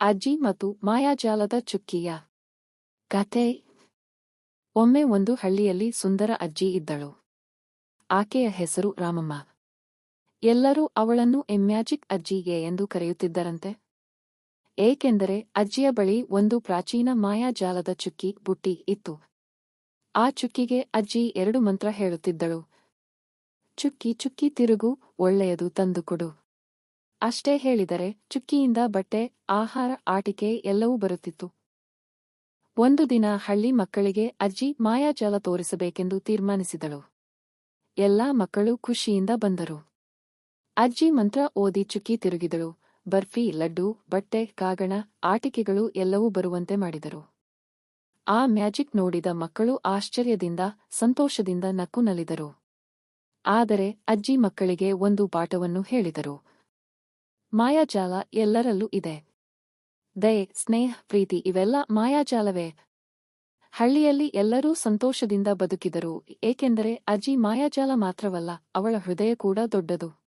ಅಜ್ಜಿ ಮತ್ತು ಮಾಯಾಜಾಲದ ಚುಕ್ಕಿಯ ಕತೆ. ಒಮ್ಮೆ ಒಂದು ಹಳ್ಳಿಯಲ್ಲಿ ಸುಂದರ ಅಜ್ಜಿ ಇದ್ದಳು. ಆಕೆಯ ಹೆಸರು ರಾಮಮ್ಮ. ಎಲ್ಲರೂ ಅವಳನ್ನು ಎಮ್ಯಾಜಿಕ್ ಅಜ್ಜಿಗೆ ಎಂದು ಕರೆಯುತ್ತಿದ್ದರಂತೆ. ಏಕೆಂದರೆ ಅಜ್ಜಿಯ ಬಳಿ ಒಂದು ಪ್ರಾಚೀನ ಮಾಯಾಜಾಲದ ಚುಕ್ಕಿ ಬುಟ್ಟಿ ಇತ್ತು. ಆ ಚುಕ್ಕಿಗೆ ಅಜ್ಜಿ ಎರಡು ಮಂತ್ರ ಹೇಳುತ್ತಿದ್ದಳು. ಚುಕ್ಕಿ ಚುಕ್ಕಿ, ತಿರುಗು, ಒಳ್ಳೆಯದು ತಂದುಕೊಡು ಅಷ್ಟೇ ಹೇಳಿದರೆ ಚುಕ್ಕಿಯಿಂದ ಬಟ್ಟೆ, ಆಹಾರ, ಆಟಿಕೆ ಎಲ್ಲವೂ ಬರುತ್ತಿತ್ತು. ಒಂದು ದಿನ ಹಳ್ಳಿ ಮಕ್ಕಳಿಗೆ ಅಜ್ಜಿ ಮಾಯಾಜಾಲ ತೋರಿಸಬೇಕೆಂದು ತೀರ್ಮಾನಿಸಿದಳು. ಎಲ್ಲಾ ಮಕ್ಕಳು ಖುಷಿಯಿಂದ ಬಂದರು. ಅಜ್ಜಿ ಮಂತ್ರ ಓದಿ ಚುಕ್ಕಿ ತಿರುಗಿದಳು. ಬರ್ಫಿ, ಲಡ್ಡು, ಬಟ್ಟೆ, ಕಾಗಣ, ಆಟಿಕೆಗಳು ಎಲ್ಲವೂ ಬರುವಂತೆ ಮಾಡಿದರು. ಆ ಮ್ಯಾಜಿಕ್ ನೋಡಿದ ಮಕ್ಕಳು ಆಶ್ಚರ್ಯದಿಂದ, ಸಂತೋಷದಿಂದ ನಕ್ಕು ನಲಿದರು. ಆದರೆ ಅಜ್ಜಿ ಮಕ್ಕಳಿಗೆ ಒಂದು ಪಾಠವನ್ನು ಹೇಳಿದರು. ಮಾಯಾಜಾಲ ಎಲ್ಲರಲ್ಲೂ ಇದೆ. ದಯೆ, ಸ್ನೇಹ, ಪ್ರೀತಿ ಇವೆಲ್ಲ ಮಾಯಾಜಾಲವೇ. ಹಳ್ಳಿಯಲ್ಲಿ ಎಲ್ಲರೂ ಸಂತೋಷದಿಂದ ಬದುಕಿದರು, ಏಕೆಂದರೆ ಅಜ್ಜಿ ಮಾಯಾಜಾಲ ಮಾತ್ರವಲ್ಲ, ಅವಳ ಹೃದಯ ಕೂಡ ದೊಡ್ಡದು.